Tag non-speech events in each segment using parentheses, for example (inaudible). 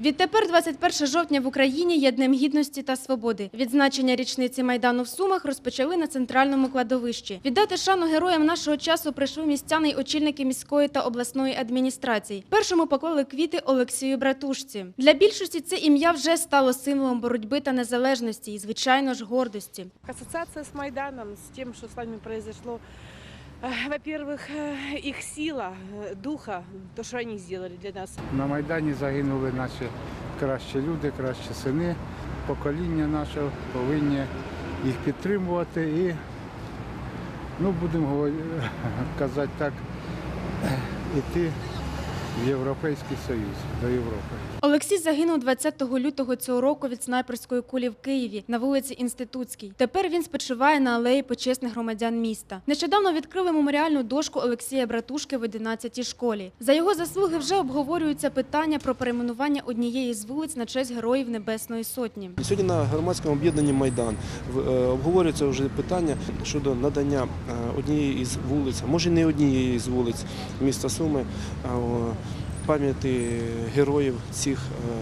Відтепер 21 жовтня в Україні є Днем гідності та свободи. Відзначення річниці Майдану в Сумах розпочали на центральному кладовищі. Віддати шану героям нашого часу прийшли містяни й очільники міської та обласної адміністрації. Першому поклали квіти Олексію Братушці. Для більшості це ім'я вже стало символом боротьби та незалежності і, звичайно ж, гордості. Ассоциация с Майданом, с тем, что с вами произошло. Э, Во-первых, э, их сила, э, духа, то, что они сделали для нас. На Майдані загинули наші кращі люди, кращі сини. Покоління наше повинні їх підтримувати і, ну, будемо говори- (laughs) казати так, (clears throat) іти в Європейський Союз, до Європи. Олексій загинув 20 лютого цього року від снайперської кулі в Києві на вулиці Інститутській. Тепер він спочиває на алеї почесних громадян міста. Нещодавно відкрили меморіальну дошку Олексія Братушки в 11-й школі. За його заслуги вже обговорюються питання про перейменування однієї з вулиць на честь героїв Небесної Сотні. Сьогодні на громадському об'єднанні Майдан е, обговорюється вже питання щодо надання е, однієї із вулиць, може не однієї з вулиць міста Суми, пам'яті героїв цих е,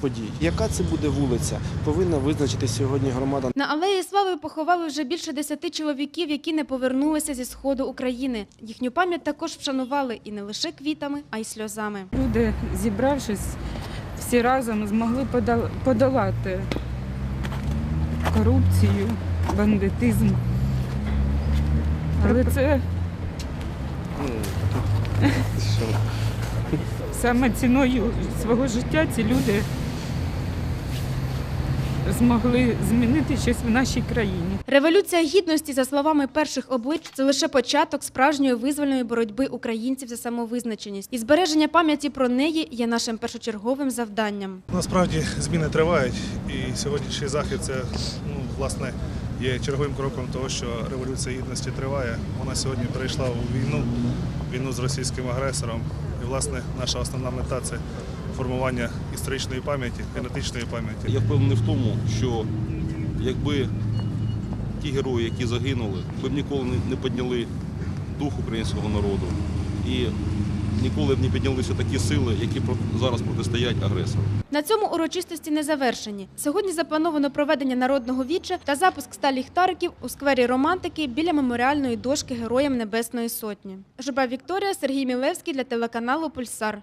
подій. Яка це буде вулиця, повинна визначити сьогодні громада. На алеї слави поховали вже більше десяти чоловіків, які не повернулися зі сходу України. Їхню пам'ять також вшанували і не лише квітами, а й сльозами. Люди, зібравшись, всі разом змогли подолати корупцію, бандитизм. Але це саме ціною свого життя ці люди змогли змінити щось в нашій країні. Революція гідності, за словами перших облич, це лише початок справжньої визвольної боротьби українців за самовизначеність. І збереження пам'яті про неї є нашим першочерговим завданням. Насправді зміни тривають, і сьогоднішній захід це ну, власне є черговим кроком того, що революція гідності триває. Вона сьогодні перейшла у війну, війну з російським агресором. Власне наша основна мета це формування історичної пам'яті, генетичної пам'яті. Я впевнений в тому, що якби ті герої, які загинули, ми б ніколи не підняли дух українського народу і ніколи б не піднялися такі сили, які зараз протистоять агресору. На цьому урочистості не завершені. Сьогодні заплановано проведення народного віччя та запуск ста ліхтариків у сквері романтики біля меморіальної дошки Героям Небесної Сотні. Жуба Вікторія, Сергій Мілевський для телеканалу Пульсар.